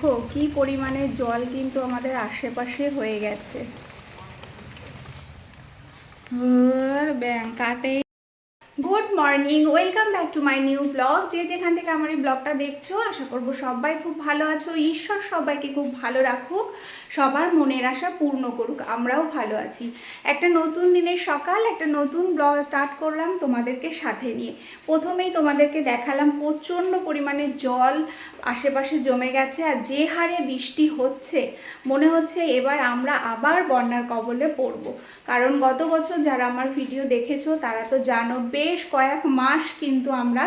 দেখো কি পরিমাণে জল কিন্তু আমাদের আশেপাশে হয়ে গেছে। ব্যাং কাটে good morning, welcome back to my new blog. যে যেখান থেকে আমার এই ব্লগটা দেখছ, আশা করব সবাই খুব ভালো আছো। ঈশ্বর সবাইকে খুব ভালো রাখুক, সবার মনের আশা পূর্ণ করুক, আমরাও ভালো আছি। একটা নতুন দিনের সকাল, একটা নতুন ব্লগ স্টার্ট করলাম তোমাদেরকে সাথে নিয়ে। প্রথমেই তোমাদেরকে দেখালাম প্রচণ্ড পরিমাণে জল, আশেপাশে জমে গেছে, আর যে হারে বৃষ্টি হচ্ছে, মনে হচ্ছে এবার আমরা আবার বন্যার কবলে পড়ব। কারণ গত বছর যারা আমার ভিডিও দেখেছ, তারা তো জানো বেশ কয়েক মাস কিন্তু আমরা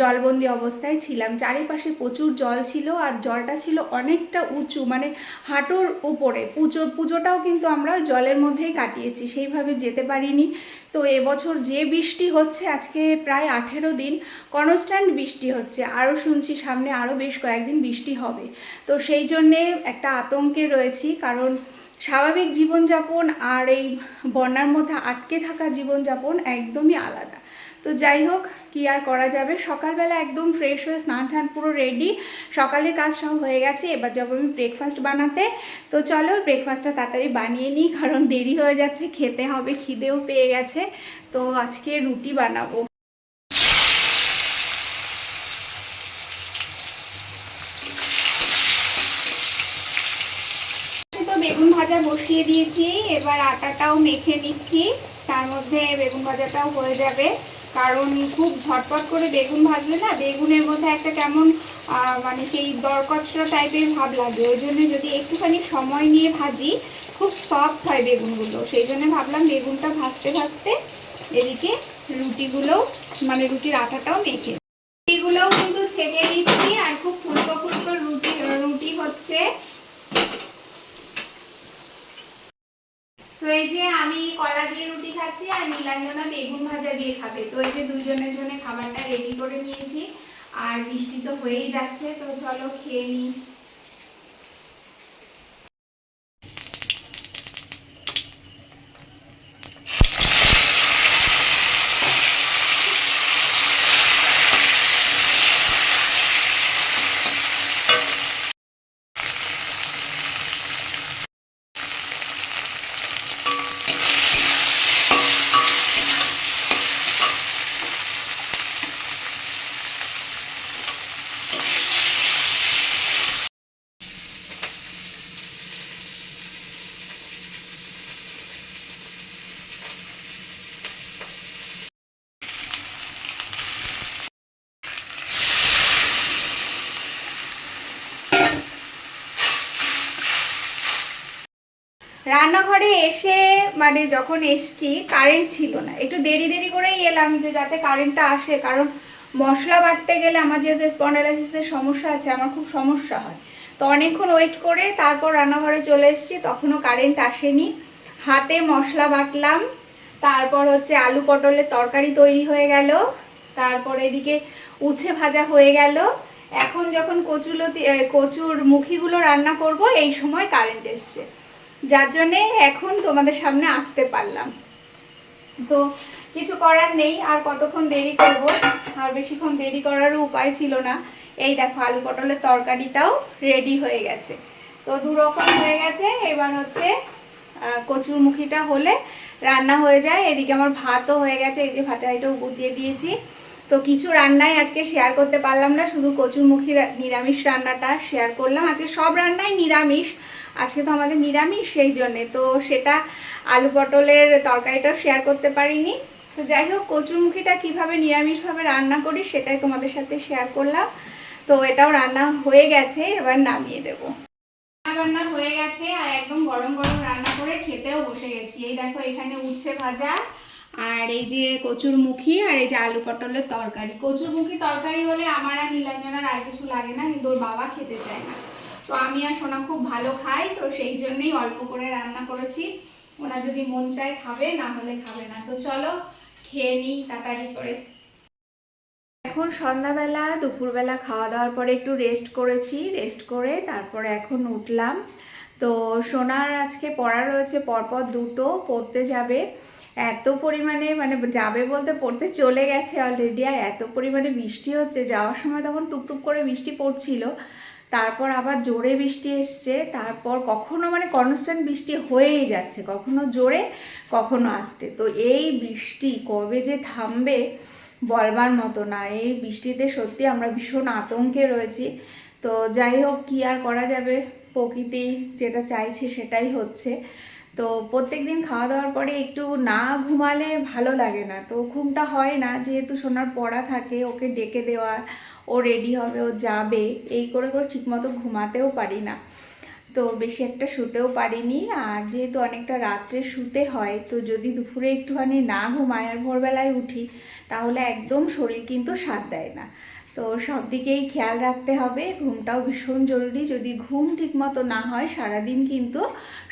জলবন্দি অবস্থায় ছিলাম। চারিপাশে প্রচুর জল ছিল আর জলটা ছিল অনেকটা উঁচু মানে হাঁটুর উপরে। পুজো, পুজোটাও কিন্তু আমরা জলের মধ্যেই কাটিয়েছি, সেইভাবে যেতে পারিনি। তো এবছর যে বৃষ্টি হচ্ছে, আজকে প্রায় আঠেরো দিন কনস্ট্যান্ট বৃষ্টি হচ্ছে। আরও শুনছি সামনে আরও বেশ কয়েকদিন বৃষ্টি হবে। তো সেই জন্যে একটা আতঙ্কে রয়েছি, কারণ স্বাভাবিক জীবনযাপন আর এই বন্যার মধ্যে আটকে থাকা জীবনযাপন একদমই আলাদা। তো যাই হোক, কি আর করা যাবে? সকালবেলা একদম ফ্রেশ হয়ে স্নান টান পুরো রেডি সকালের কাজ সব হয়ে গেছে, এবার যাব আমি ব্রেকফাস্ট বানাতে। তো চলো ব্রেকফাস্টটা তাড়াতাড়ি বানিয়ে নিই, কারণ দেরি হয়ে যাচ্ছে, খেতে হবে, খিদেও পেয়ে গেছে। তো আজকে রুটি বানাবো তো বেগুন বসিয়ে দিয়েছি, এবার আটাটাও মেখে নিচ্ছি, তার মধ্যে বেগুন ভাজাটাও হয়ে যাবে। কারণ খুব ঝটপট করে বেগুন ভাজলে না, বেগুনের মধ্যে একটা কেমন মানে সেই দরকচরা টাইপের ভাব লাগে। ওই জন্য যদি একটুখানি সময় নিয়ে ভাজি, খুব সফট হয় বেগুনগুলো। সেই জন্য ভাবলাম বেগুনটা ভাজতে ভাজতে এদিকে রুটিগুলো মানে রুটির আটাটাও মেখে রুটিগুলোও কিন্তু ছেঁকে দিচ্ছি আর খুব ফুলকো ফুলকো রুটি রুটি হচ্ছে তো এই যে আমি কলা দিয়ে রুটি খাচ্ছি আর নীলাঞ্জনা বেগুন ভাজা দিয়ে খাবে। তো এই যে দুজনের জন্য খাবারটা রেডি করে নিয়েছি। আর বৃষ্টি তো হয়েই যাচ্ছে, তো চলো খেয়ে নিই। রান্নাঘরে এসে মানে যখন এসছি কারেন্ট ছিল না। একটু দেরি দেরি করেই এলাম যে যাতে কারেন্টটা আসে, কারণ মশলা বাটতে গেলে আমার যেহেতু স্পন্ডালাইসিসের সমস্যা আছে, আমার খুব সমস্যা হয়। তো অনেকক্ষণ ওয়েট করে তারপর রান্নাঘরে চলে এসেছি, তখনও কারেন্ট আসেনি। হাতে মশলা বাটলাম, তারপর হচ্ছে আলু পটলের তরকারি তৈরি হয়ে গেল, তারপর এদিকে উচ্ছে ভাজা হয়ে গেল। এখন যখন কচুলতি কচুর মুখিগুলো রান্না করব, এই সময় কারেন্ট এসছে। যার জন্যে এখন তোমাদের সামনে আসতে পারলাম। তো কিছু করার নেই আর কতক্ষণ দেরি করব আর বেশিক্ষণ দেরি করারও উপায় ছিল না। এই দেখো আলু পটলের তরকারিটাও রেডি হয়ে গেছে। তো দু রকম হয়ে গেছে এবার হচ্ছে আহ, কচুর মুখিটা হলে রান্না হয়ে যায়। এদিকে আমার ভাতও হয়ে গেছে এই যে ভাতের আইটাও গুটিয়ে দিয়েছি। তো কিছু রান্নাই আজকে শেয়ার করতে পারলাম না শুধু কচুরমুখী নিরামিষ রান্নাটা শেয়ার করলাম। আজকে সব রান্নাই নিরামিষ আজকে তো আমাদের নিরামিষ, সেই জন্যে। তো সেটা আলু পটলের তরকারিটাও শেয়ার করতে পারিনি। তো যাই হোক, কচুরমুখীটা কীভাবে নিরামিষভাবে রান্না করি সেটাই তোমাদের সাথে শেয়ার করলাম। তো এটাও রান্না হয়ে গেছে, এবার নামিয়ে দেবো। রান্না হয়ে গেছে, আর একদম গরম গরম রান্না করে খেতেও বসে গেছি। এই দেখো, এখানে উচ্ছে ভাজা, আর এই যে কচুর মুখী আর এই যে আলু পটলের তরকারি। কচুর মুখী তরকারি হলে আমার আর নীলাঞ্জনার আর কিছু লাগে না, কিন্তু ওর বাবা খেতে চায় না। তো আমি আর সোনা খুব ভালো খাই, তো সেই জন্যই অল্প করে রান্না করেছি। ওনা যদি মন চায় খাবে, না হলে খাবে না। তো চলো, খেয়ে নিই তাড়াতাড়ি করে। এখন সন্ধ্যাবেলা, দুপুরবেলা খাওয়া দাওয়ার পরে একটু রেস্ট করেছি। রেস্ট করে তারপরে এখন উঠলাম। তো সোনার আজকে পড়া রয়েছে পরপর দুটো, পড়তে যাবে। এত পরিমাণে মানে যাবে বলতে পড়তে চলে গেছে অলরেডি আর এত পরিমাণে বৃষ্টি হচ্ছে। যাওয়ার সময় তখন টুকটুক করে বৃষ্টি পড়ছিল। তারপর আবার জোরে বৃষ্টি এসছে, তারপর কখনো মানে কনস্ট্যান্ট বৃষ্টি হয়েই যাচ্ছে, কখনো জোরে, কখনো আসতে। তো এই বৃষ্টি কবে যে থামবে বলবার মতো না, এই বৃষ্টিতে সত্যি আমরা ভীষণ আতঙ্কে রয়েছি। তো যাই হোক, কী আর করা যাবে? প্রকৃতি যেটা চাইছে সেটাই হচ্ছে। তো প্রত্যেক দিন খাওয়া দাওয়ার পরে একটু না ঘুমালে ভালো লাগে না। তো ঘুমটা হয় না, যেহেতু সোনার পড়া থাকে, ওকে ডেকে দেওয়া ও রেডি হবে, ও যাবে, এই করে করে ঠিকমতো ঘুমাতেও পারি না। তো বেশি একটা শুতেও পারিনি, আর যেহেতু অনেকটা রাত্রে শুতে হয়, তো যদি দুপুরে একটুখানি না ঘুমাই আর ভোরবেলায় উঠি, তাহলে একদম শরীর কিন্তু সাথ দেয় না। তো সব দিকেই খেয়াল রাখতে হবে, ঘুমটাও ভীষণ জরুরি, যদি ঘুম ঠিকমতো না হয়, সারাদিন কিন্তু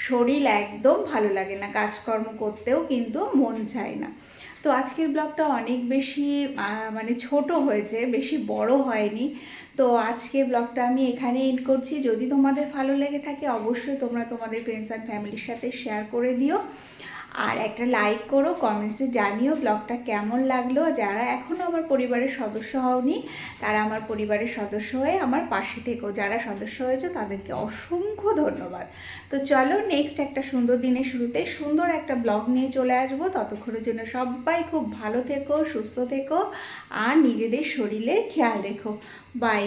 শরীর একদম ভালো লাগে না, কাজকর্ম করতেও কিন্তু মন চায় না। তো আজকের ব্লগটা অনেক বেশি মানে ছোট হয়েছে, বেশি বড় হয়নি। তো আজকের ব্লগটা আমি এখানে এন্ড করছি। যদি তোমাদের ভালো লেগে থাকে, অবশ্যই তোমরা তোমাদের ফ্রেন্ডস অ্যান্ড ফ্যামিলির সাথে শেয়ার করে দিও। আর একটা লাইক করো কমেন্টসে জানিও ব্লগটা কেমন লাগল। যারা এখনও আমার পরিবারের সদস্য হওনি, তারা আমার পরিবারের সদস্য হয়ে আমার পাশে থেকেও যারা সদস্য হয়েছে, তাদেরকে অসংখ্য ধন্যবাদ। তো চলো নেক্সট একটা সুন্দর দিনের শুরুতে সুন্দর একটা ব্লগ নিয়ে চলে আসব। ততক্ষণের জন্য সবাই খুব ভালো থেকো, সুস্থ থেকো, আর নিজেদের শরীরের খেয়াল রেখো। বাই